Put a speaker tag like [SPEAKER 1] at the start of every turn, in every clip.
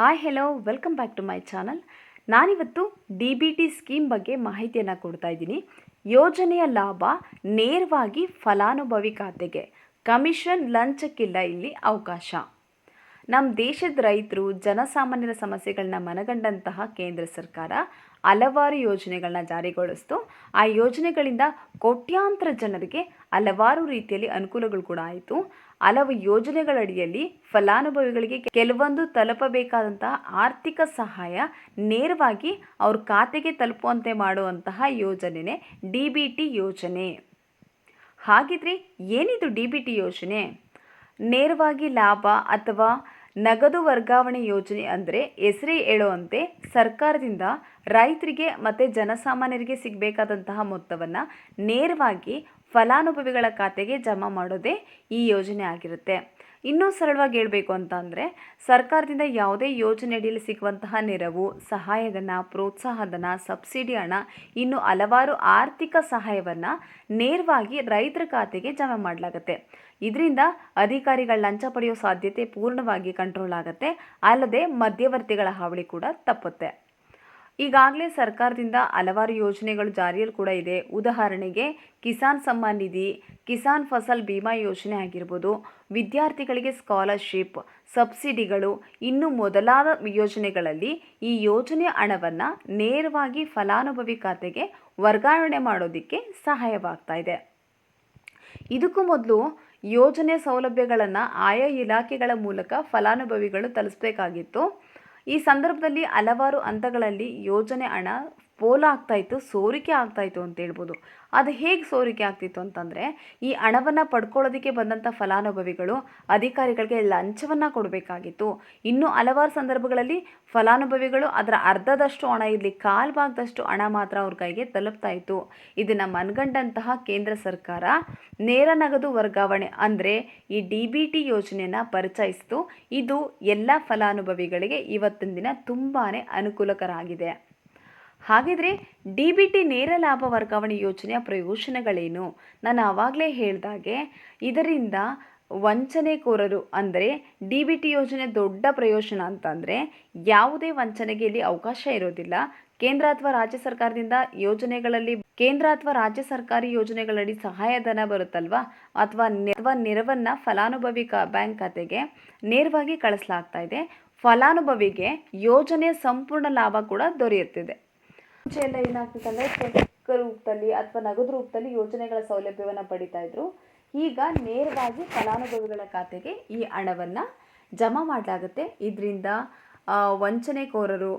[SPEAKER 1] Hi hello welcome back to my channel ನಾನಿವತ್ತು D B T scheme ಬಗ್ಗೆ ಮಾಹಿತಿಯನ್ನು ಕೊಡ್ತಾ ಇದ್ದೀನಿ. ಯೋಜನೆಯ ಲಾಭ ನೇರವಾಗಿ ಫಲಾನುಭವಿ ಖಾತೆಗೆ, ಕಮಿಷನ್ ಲಂಚಕ್ಕಿಲ್ಲ ಇಲ್ಲಿ ಅವಕಾಶ. ನಮ್ಮ ದೇಶದ ರೈತರು ಜನಸಾಮಾನ್ಯರ ಸಮಸ್ಯೆಗಳನ್ನ ಮನಗಂಡಂತಹ ಕೇಂದ್ರ ಸರ್ಕಾರ ಹಲವಾರು ಯೋಜನೆಗಳನ್ನ ಜಾರಿಗೊಳಿಸ್ತು. ಆ ಯೋಜನೆಗಳಿಂದ ಕೋಟ್ಯಾಂತರ ಜನರಿಗೆ ಹಲವಾರು ರೀತಿಯಲ್ಲಿ ಅನುಕೂಲಗಳು ಕೂಡ ಆಯಿತು. ಹಲವು ಯೋಜನೆಗಳಡಿಯಲ್ಲಿ ಫಲಾನುಭವಿಗಳಿಗೆ ಕೆಲವೊಂದು ತಲುಪಬೇಕಾದಂತಹ ಆರ್ಥಿಕ ಸಹಾಯ ನೇರವಾಗಿ ಅವ್ರ ಖಾತೆಗೆ ತಲುಪುವಂತೆ ಮಾಡುವಂತಹ ಯೋಜನೆನೇ ಡಿ ಬಿ ಟಿ ಯೋಜನೆ. ಹಾಗಿದ್ರೆ ಏನಿದು ಡಿ ಬಿ ಟಿ ಯೋಜನೆ? ನೇರವಾಗಿ ಲಾಭ ಅಥವಾ ನಗದು ವರ್ಗಾವಣೆ ಯೋಜನೆ ಅಂದರೆ ಹೆಸರೇ ಹೇಳುವಂತೆ ಸರ್ಕಾರದಿಂದ ರೈತರಿಗೆ ಮತ್ತು ಜನಸಾಮಾನ್ಯರಿಗೆ ಸಿಗಬೇಕಾದಂತಹ ಮೊತ್ತವನ್ನು ನೇರವಾಗಿ ಫಲಾನುಭವಿಗಳ ಖಾತೆಗೆ ಜಮಾ ಮಾಡೋದೇ ಈ ಯೋಜನೆ ಆಗಿರುತ್ತೆ. ಇನ್ನೂ ಸರಳವಾಗಿ ಹೇಳಬೇಕು ಅಂತ ಅಂದರೆ ಸರ್ಕಾರದಿಂದ ಯಾವುದೇ ಯೋಜನೆ ಅಡಿಯಲ್ಲಿ ಸಿಗುವಂತಹ ನೆರವು, ಸಹಾಯಧನ, ಪ್ರೋತ್ಸಾಹಧನ, ಸಬ್ಸಿಡಿ ಹಣ, ಇನ್ನು ಹಲವಾರು ಆರ್ಥಿಕ ಸಹಾಯವನ್ನು ನೇರವಾಗಿ ರೈತರ ಖಾತೆಗೆ ಜಮಾ ಮಾಡಲಾಗುತ್ತೆ. ಇದರಿಂದ ಅಧಿಕಾರಿಗಳ ಲಂಚ ಪಡೆಯೋ ಸಾಧ್ಯತೆ ಪೂರ್ಣವಾಗಿ ಕಂಟ್ರೋಲ್ ಆಗುತ್ತೆ. ಅಲ್ಲದೆ ಮಧ್ಯವರ್ತಿಗಳ ಹಾವಳಿ ಕೂಡ ತಪ್ಪುತ್ತೆ. ಈಗಾಗಲೇ ಸರ್ಕಾರದಿಂದ ಹಲವಾರು ಯೋಜನೆಗಳು ಜಾರಿಯಲ್ಲಿ ಕೂಡ ಇದೆ. ಉದಾಹರಣೆಗೆ ಕಿಸಾನ್ ಸಮ್ಮಾನ್ ನಿಧಿ, ಕಿಸಾನ್ ಫಸಲ್ ಬಿಮಾ ಯೋಜನೆ ಆಗಿರ್ಬೋದು, ವಿದ್ಯಾರ್ಥಿಗಳಿಗೆ ಸ್ಕಾಲರ್ಶಿಪ್, ಸಬ್ಸಿಡಿಗಳು, ಇನ್ನು ಮೊದಲಾದ ಯೋಜನೆಗಳಲ್ಲಿ ಈ ಯೋಜನೆ ಹಣವನ್ನು ನೇರವಾಗಿ ಫಲಾನುಭವಿ ಖಾತೆಗೆ ವರ್ಗಾವಣೆ ಮಾಡೋದಕ್ಕೆ ಸಹಾಯವಾಗ್ತಾ ಇದೆ. ಇದಕ್ಕೂ ಮೊದಲು ಯೋಜನೆ ಸೌಲಭ್ಯಗಳನ್ನು ಆಯಾ ಇಲಾಖೆಗಳ ಮೂಲಕ ಫಲಾನುಭವಿಗಳು ತಲುಪಿಸಬೇಕಾಗಿತ್ತು ಈ ಸಂದರ್ಭದಲ್ಲಿ ಹಲವಾರು ಹಂತಗಳಲ್ಲಿ ಯೋಜನೆ ಹಣ ಪೋಲಾಗ್ತಾ ಇತ್ತು ಸೋರಿಕೆ ಆಗ್ತಾ ಇತ್ತು ಅಂತ ಹೇಳ್ಬೋದು. ಅದು ಹೇಗೆ ಸೋರಿಕೆ ಆಗ್ತಿತ್ತು ಅಂತಂದರೆ, ಈ ಹಣವನ್ನು ಪಡ್ಕೊಳ್ಳೋದಕ್ಕೆ ಬಂದಂಥ ಫಲಾನುಭವಿಗಳು ಅಧಿಕಾರಿಗಳಿಗೆ ಲಂಚವನ್ನು ಕೊಡಬೇಕಾಗಿತ್ತು. ಇನ್ನು ಹಲವಾರು ಸಂದರ್ಭಗಳಲ್ಲಿ ಫಲಾನುಭವಿಗಳು ಅದರ ಅರ್ಧದಷ್ಟು ಹಣ ಇರಲಿ, ಕಾಲು ಭಾಗದಷ್ಟು ಹಣ ಮಾತ್ರ ಅವ್ರ ಕೈಗೆ ತಲುಪ್ತಾ ಇತ್ತು ಇದನ್ನು ಮನಗಂಡಂತಹ ಕೇಂದ್ರ ಸರ್ಕಾರ ನೇರ ನಗದು ವರ್ಗಾವಣೆ ಅಂದರೆ ಈ ಡಿ ಬಿ ಟಿ ಯೋಜನೆಯನ್ನು ಪರಿಚಯಿಸಿತು. ಇದು ಎಲ್ಲ ಫಲಾನುಭವಿಗಳಿಗೆ ಇವತ್ತಿನ ದಿನ ತುಂಬಾ ಅನುಕೂಲಕರ ಆಗಿದೆ ಹಾಗಿದ್ರೆ ಡಿ ಬಿ ಟಿ ನೇರ ಲಾಭ ವರ್ಗಾವಣೆ ಯೋಜನೆಯ ಪ್ರಯೋಜನಗಳೇನು? ನಾನು ಆವಾಗಲೇ ಹೇಳಿದಾಗೆ, ಇದರಿಂದ ವಂಚನೆಕೋರರು ಅಂದರೆ ಡಿ ಬಿ ಟಿ ಯೋಜನೆ ದೊಡ್ಡ ಪ್ರಯೋಜನ ಅಂತಂದರೆ ಯಾವುದೇ ವಂಚನೆಗೆ ಇಲ್ಲಿ ಅವಕಾಶ ಇರೋದಿಲ್ಲ. ಕೇಂದ್ರ ಅಥವಾ ರಾಜ್ಯ ಸರ್ಕಾರದಿಂದ ಯೋಜನೆಗಳಲ್ಲಿ, ಕೇಂದ್ರ ಅಥವಾ ರಾಜ್ಯ ಸರ್ಕಾರಿ ಯೋಜನೆಗಳಡಿ ಸಹಾಯಧನ ಬರುತ್ತಲ್ವಾ? ಅಥವಾ ಅಥವಾ ನೆರವನ್ನು ಫಲಾನುಭವಿ ಕ, ಬ್ಯಾಂಕ್ ಖಾತೆಗೆ ನೇರವಾಗಿ ಕಳಿಸಲಾಗ್ತಾ ಇದೆ. ಫಲಾನುಭವಿಗೆ ಯೋಜನೆಯ ಸಂಪೂರ್ಣ ಲಾಭ ಕೂಡ ದೊರೆಯುತ್ತಿದೆ. ಮುಂಚೆ ಎಲ್ಲ ಏನಾಗ್ತಿತ್ತಂದರೆ ಚೆಕ್ ರೂಪದಲ್ಲಿ ಅಥವಾ ನಗದು ರೂಪದಲ್ಲಿ ಯೋಜನೆಗಳ ಸೌಲಭ್ಯವನ್ನು ಪಡಿತಾ ಇದ್ರು. ಈಗ ನೇರವಾಗಿ ಫಲಾನುಭವಿಗಳ ಖಾತೆಗೆ ಈ ಹಣವನ್ನು ಜಮಾ ಮಾಡಲಾಗುತ್ತೆ. ಇದರಿಂದ ವಂಚನೆಕೋರರು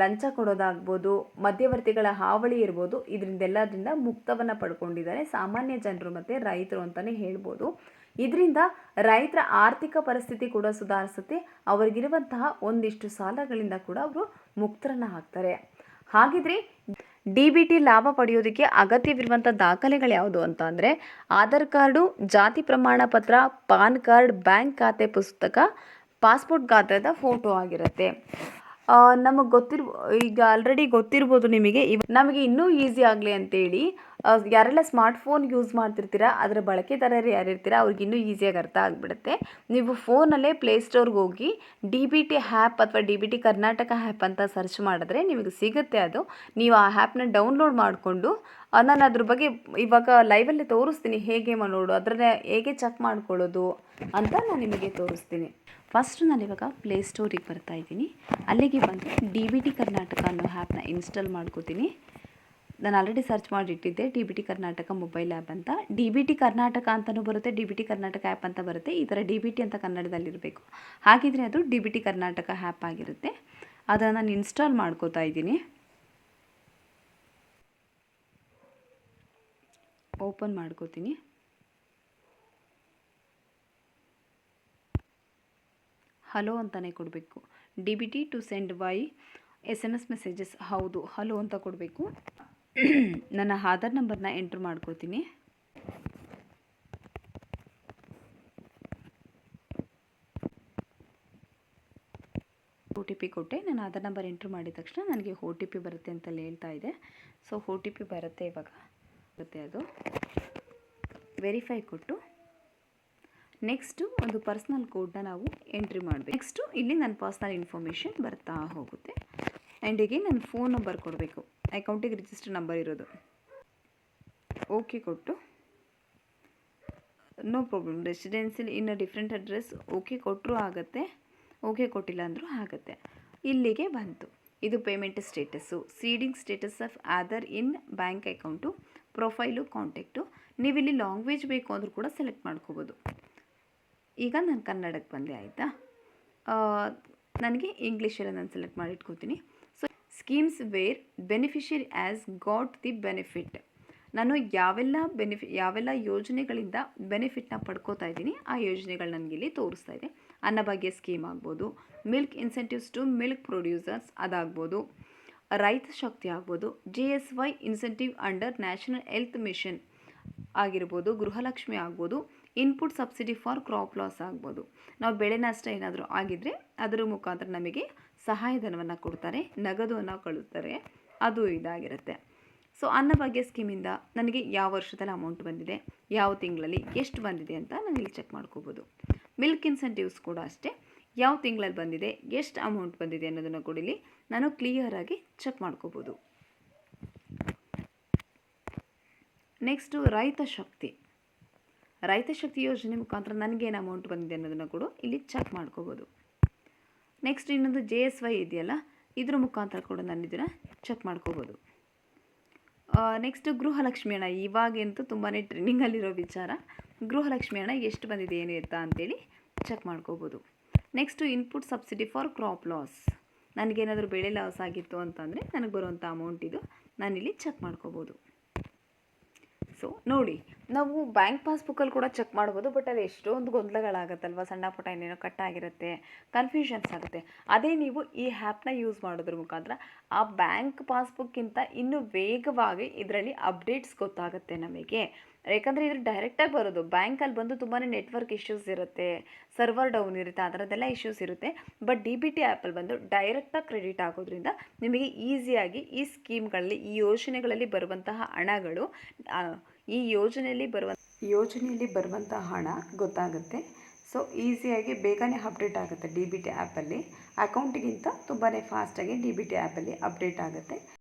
[SPEAKER 1] ಲಂಚ ಕೊಡೋದಾಗ್ಬೋದು, ಮಧ್ಯವರ್ತಿಗಳ ಹಾವಳಿ ಇರ್ಬೋದು, ಇದರಿಂದೆಲ್ಲದರಿಂದ ಮುಕ್ತವನ್ನು ಪಡ್ಕೊಂಡಿದ್ದಾರೆ ಸಾಮಾನ್ಯ ಜನರು ಮತ್ತು ರೈತರು ಅಂತಲೇ ಹೇಳ್ಬೋದು. ಇದರಿಂದ ರೈತರ ಆರ್ಥಿಕ ಪರಿಸ್ಥಿತಿ ಕೂಡ ಸುಧಾರಿಸುತ್ತೆ. ಅವರಿಗಿರುವಂತಹ ಒಂದಿಷ್ಟು ಸಾಲಗಳಿಂದ ಕೂಡ ಅವರು ಮುಕ್ತರನ್ನು ಆಗ್ತಾರೆ. ಹಾಗಿದ್ರೆ ಡಿ ಬಿ ಟಿ ಲಾಭ ಪಡೆಯೋದಕ್ಕೆ ಅಗತ್ಯವಿರುವಂಥ ದಾಖಲೆಗಳು ಯಾವುದು ಅಂತ ಅಂದರೆ ಆಧಾರ್ ಕಾರ್ಡು, ಜಾತಿ ಪ್ರಮಾಣ ಪತ್ರ, ಪಾನ್ ಕಾರ್ಡ್, ಬ್ಯಾಂಕ್ ಖಾತೆ ಪುಸ್ತಕ, ಪಾಸ್ಪೋರ್ಟ್ ಗಾತ್ರದ ಫೋಟೋ ಆಗಿರುತ್ತೆ. ನಮಗೆ ಗೊತ್ತಿರ್ ಈಗ ಆಲ್ರೆಡಿ ಗೊತ್ತಿರ್ಬೋದು ನಿಮಗೆ. ಇವ, ನಮಗೆ ಇನ್ನೂ ಈಸಿ ಆಗಲಿ ಅಂತೇಳಿ ಯಾರೆಲ್ಲ ಸ್ಮಾರ್ಟ್ಫೋನ್ ಯೂಸ್ ಮಾಡ್ತಿರ್ತೀರ, ಅದರ ಬಳಕೆದಾರರು ಯಾರಿರ್ತೀರ, ಅವ್ರಿಗೆ ಇನ್ನೂ ಈಸಿಯಾಗಿ ಅರ್ಥ ಆಗಿಬಿಡುತ್ತೆ. ನೀವು ಫೋನಲ್ಲೇ ಪ್ಲೇಸ್ಟೋರ್ಗೆ ಹೋಗಿ ಡಿ ಬಿ ಟಿ ಹ್ಯಾಪ್ ಅಥವಾ D B T Karnataka app ಅಂತ ಸರ್ಚ್ ಮಾಡಿದ್ರೆ ನಿಮಗೆ ಸಿಗುತ್ತೆ ಅದು. ನೀವು ಆ ಹ್ಯಾಪ್ನ ಡೌನ್ಲೋಡ್ ಮಾಡಿಕೊಂಡು ನಾನು ಅದ್ರ ಬಗ್ಗೆ ಇವಾಗ ಲೈವಲ್ಲಿ ತೋರಿಸ್ತೀನಿ, ಹೇಗೆ ಮಾಡೋದು ಅದರ ಹೇಗೆ ಚೆಕ್ ಮಾಡ್ಕೊಳ್ಳೋದು ಅಂತ ನಾನು ನಿಮಗೆ ತೋರಿಸ್ತೀನಿ. ಫಸ್ಟ್ ನಾನು ಇವಾಗ ಪ್ಲೇಸ್ಟೋರಿಗೆ ಬರ್ತಾ ಇದ್ದೀನಿ. ಅಲ್ಲಿಗೆ ಬಂದು ಡಿ ಬಿ ಟಿ ಕರ್ನಾಟಕ ಅನ್ನೋ ಆ್ಯಪ್ನ ಇನ್ಸ್ಟಾಲ್ ಮಾಡ್ಕೋತೀನಿ. ನಾನು already search ಮಾಡಿಟ್ಟಿದ್ದೆ. D B T Karnataka mobile app ಅಂತ. ಡಿ ಬಿ ಟಿ ಕರ್ನಾಟಕ ಅಂತಲೂ ಬರುತ್ತೆ D B T Karnataka app ಅಂತ ಬರುತ್ತೆ. ಈ ಥರ ಡಿ ಬಿ ಟಿ ಅಂತ ಕನ್ನಡದಲ್ಲಿರಬೇಕು. ಹಾಗಿದ್ರೆ ಅದು D B T Karnataka app ಆಗಿರುತ್ತೆ. ಅದನ್ನು ನಾನು ಇನ್ಸ್ಟಾಲ್ ಮಾಡ್ಕೋತಾ ಇದ್ದೀನಿ. ಓಪನ್ ಮಾಡ್ಕೋತೀನಿ. ಹಲೋ ಅಂತಲೇ ಕೊಡಬೇಕು. D B T to send via S M S messages. ಹೌದು, ಹಲೋ ಅಂತ ಕೊಡಬೇಕು. ನನ್ನ ಆಧಾರ್ ನಂಬರ್ನ ಎಂಟ್ರ್ ಮಾಡ್ಕೊತೀನಿ ಒ ಟಿ ಪಿ ಕೊಟ್ಟೆ. ನಾನು ಆಧಾರ್ ನಂಬರ್ ಎಂಟ್ರ್ ಮಾಡಿದ ತಕ್ಷಣ ನನಗೆ ಒ ಟಿ ಪಿ ಬರುತ್ತೆ ಅಂತಲೇ ಹೇಳ್ತಾ ಇದೆ. ಸೊ ಒ ಟಿ ಪಿ ಬರುತ್ತೆ ಇವಾಗ. ಬರುತ್ತೆ ಅದು. ವೆರಿಫೈ ಕೊಟ್ಟು ನೆಕ್ಸ್ಟು ಒಂದು ಪರ್ಸ್ನಲ್ ಕೋಡ್ನ ನಾವು ಎಂಟ್ರಿ ಮಾಡಬೇಕು. ನೆಕ್ಸ್ಟು ಇಲ್ಲಿ ನನ್ನ ಪರ್ಸ್ನಲ್ ಇನ್ಫಾರ್ಮೇಷನ್ ಬರ್ತಾ ಹೋಗುತ್ತೆ. ಆ್ಯಂಡಿಗೆ ನನ್ನ ಫೋನ್ ನಂಬರ್ ಕೊಡಬೇಕು. ಅಕೌಂಟಿಗೆ ರಿಜಿಸ್ಟರ್ ನಂಬರ್ ಇರೋದು. ಓಕೆ ಕೊಟ್ಟು. ನೋ ಪ್ರಾಬ್ಲಮ್ ರೆಸಿಡೆನ್ಸಿಲಿ ಇನ್ನು ಡಿಫ್ರೆಂಟ್ ಅಡ್ರೆಸ್ ಓಕೆ ಕೊಟ್ಟರೂ ಆಗುತ್ತೆ. ಓಕೆ ಕೊಟ್ಟಿಲ್ಲ ಅಂದರೂ ಆಗುತ್ತೆ. ಇಲ್ಲಿಗೆ ಬಂತು. ಇದು payment status seeding status of Aadhaar in bank account profile contact ನೀವಿಲ್ಲಿ ಲಾಂಗ್ವೇಜ್ ಬೇಕು ಅಂದರೂ ಕೂಡ ಸೆಲೆಕ್ಟ್ ಮಾಡ್ಕೋಬೋದು. ಈಗ ನಾನು ಕನ್ನಡಕ್ಕೆ ಬಂದೆ, ಆಯಿತಾ? ನನಗೆ ಇಂಗ್ಲೀಷಲ್ಲಿ ನಾನು ಸೆಲೆಕ್ಟ್ ಮಾಡಿ ಇಟ್ಕೋತೀನಿ so schemes where beneficiary has got the benefit ನಾನು ಯಾವೆಲ್ಲ ಬೆನಿಫಿ ಯಾವೆಲ್ಲ ಯೋಜನೆಗಳಿಂದ ಬೆನಿಫಿಟ್ನ ಪಡ್ಕೋತಾ ಇದ್ದೀನಿ, ಆ ಯೋಜನೆಗಳು ನನಗಿಲ್ಲಿ ತೋರಿಸ್ತಾ ಇದೆ. ಅನ್ನಭಾಗ್ಯ ಸ್ಕೀಮ್ ಆಗ್ಬೋದು milk incentives to milk producers ಅದಾಗ್ಬೋದು, Raitha Shakti ಆಗ್ಬೋದು G S Y incentive under national health mission ಆಗಿರ್ಬೋದು, ಗೃಹಲಕ್ಷ್ಮಿ ಆಗ್ಬೋದು input subsidy for crop loss ಆಗ್ಬೋದು. ನಾವು ಬೆಳೆ ನಷ್ಟ ಏನಾದರೂ ಆಗಿದ್ದರೆ ಅದರ ಮುಖಾಂತರ ನಮಗೆ ಸಹಾಯಧನವನ್ನು ಕೊಡ್ತಾರೆ, ನಗದುವನ್ನು ಕಳಿಸ್ತಾರೆ, ಅದು ಇದಾಗಿರುತ್ತೆ. ಸೊ ಅನ್ನಭಾಗ್ಯ ಸ್ಕೀಮಿಂದ ನನಗೆ ಯಾವ ವರ್ಷದಲ್ಲಿ ಅಮೌಂಟ್ ಬಂದಿದೆ, ಯಾವ ತಿಂಗಳಲ್ಲಿ ಎಷ್ಟು ಬಂದಿದೆ ಅಂತ ನಾನು ಇಲ್ಲಿ ಚೆಕ್ ಮಾಡ್ಕೋಬೋದು. ಮಿಲ್ಕ್ ಇನ್ಸೆಂಟಿವ್ಸ್ ಕೂಡ ಅಷ್ಟೇ. ಯಾವ ತಿಂಗಳಲ್ಲಿ ಬಂದಿದೆ, ಎಷ್ಟು ಅಮೌಂಟ್ ಬಂದಿದೆ ಅನ್ನೋದನ್ನು ಕೂಡ ಇಲ್ಲಿ ನಾನು ಕ್ಲಿಯರಾಗಿ ಚೆಕ್ ಮಾಡ್ಕೋಬೋದು. ನೆಕ್ಸ್ಟು ರೈತ ಶಕ್ತಿ. ರೈತ ಶಕ್ತಿ ಯೋಜನೆ ಮುಖಾಂತರ ನನಗೇನು ಅಮೌಂಟ್ ಬಂದಿದೆ ಅನ್ನೋದನ್ನು ಕೂಡ ಇಲ್ಲಿ ಚೆಕ್ ಮಾಡ್ಕೋಬೋದು. ನೆಕ್ಸ್ಟ್ ಇನ್ನೊಂದು ಜೆ ಎಸ್ ವೈ ಇದೆಯಲ್ಲ, ಇದ್ರ ಮುಖಾಂತರ ಕೂಡ ನಾನು ಇದನ್ನು ಚೆಕ್ ಮಾಡ್ಕೋಬೋದು. ನೆಕ್ಸ್ಟ್ ಗೃಹಲಕ್ಷ್ಮಿ ಹಣ ಇವಾಗಂತೂ ತುಂಬಾ ಟ್ರೆಂಡಿಂಗಲ್ಲಿರೋ ವಿಚಾರ. ಗೃಹಲಕ್ಷ್ಮಿ ಹಣ ಎಷ್ಟು ಬಂದಿದೆ, ಏನು ಎತ್ತ ಅಂತೇಳಿ ಚೆಕ್ ಮಾಡ್ಕೋಬೋದು. Next input subsidy for crop loss ನನಗೇನಾದರೂ ಬೆಳೆ ಲಾಸ್ ಆಗಿತ್ತು ಅಂತಂದರೆ ನನಗೆ ಬರುವಂಥ ಅಮೌಂಟ್ ಇದು ನಾನಿಲ್ಲಿ ಚೆಕ್ ಮಾಡ್ಕೋಬೋದು. ಸೊ ನೋಡಿ ನಾವು ಬ್ಯಾಂಕ್ ಪಾಸ್ಬುಕ್ಕಲ್ಲಿ ಕೂಡ ಚೆಕ್ ಮಾಡ್ಬೋದು, ಬಟ್ ಅಲ್ಲಿ ಎಷ್ಟೊಂದು ಗೊಂದಲಗಳಾಗತ್ತಲ್ವ? ಸಣ್ಣ ಪುಟ್ಟ ಏನೇನೋ ಕಟ್ ಆಗಿರುತ್ತೆ ಕನ್ಫ್ಯೂಷನ್ಸ್ ಆಗುತ್ತೆ. ಅದೇ ನೀವು ಈ ಆ್ಯಪ್ನ ಯೂಸ್ ಮಾಡೋದ್ರ ಮುಖಾಂತರ ಆ ಬ್ಯಾಂಕ್ ಪಾಸ್ಬುಕ್ಕಿಂತ ಇನ್ನೂ ವೇಗವಾಗಿ ಇದರಲ್ಲಿ ಅಪ್ಡೇಟ್ಸ್ ಗೊತ್ತಾಗುತ್ತೆ ನಮಗೆ. ಯಾಕಂದರೆ ಇದು ಡೈರೆಕ್ಟಾಗಿ ಬರೋದು. ಬ್ಯಾಂಕಲ್ಲಿ ಬಂದು ತುಂಬಾ ನೆಟ್ವರ್ಕ್ ಇಶ್ಯೂಸ್ ಇರುತ್ತೆ ಸರ್ವರ್ ಡೌನ್ ಇರುತ್ತೆ ಆ ಥರದ್ದೆಲ್ಲ ಇಶ್ಯೂಸ್ ಇರುತ್ತೆ ಬಟ್ ಡಿ ಬಿ ಟಿ ಆ್ಯಪಲ್ಲಿ ಬಂದು ಡೈರೆಕ್ಟಾಗಿ ಕ್ರೆಡಿಟ್ ಆಗೋದ್ರಿಂದ ನಿಮಗೆ ಈಸಿಯಾಗಿ ಈ ಸ್ಕೀಮ್ಗಳಲ್ಲಿ ಈ ಯೋಜನೆಗಳಲ್ಲಿ ಬರುವಂತಹ ಹಣಗಳು ಈ ಯೋಜನೆಯಲ್ಲಿ ಬರುವ ಯೋಜನೆಯಲ್ಲಿ ಬರುವಂಥ ಹಣ ಗೊತ್ತಾಗುತ್ತೆ. ಸೊ ಈಸಿಯಾಗಿ ಬೇಗನೆ ಅಪ್ಡೇಟ್ ಆಗುತ್ತೆ ಡಿ ಬಿ ಟಿ ಆ್ಯಪಲ್ಲಿ ಅಕೌಂಟಿಗಿಂತ ತುಂಬಾ ಫಾಸ್ಟಾಗಿ ಡಿ ಬಿ ಟಿ ಆ್ಯಪಲ್ಲಿ ಅಪ್ಡೇಟ್ ಆಗುತ್ತೆ.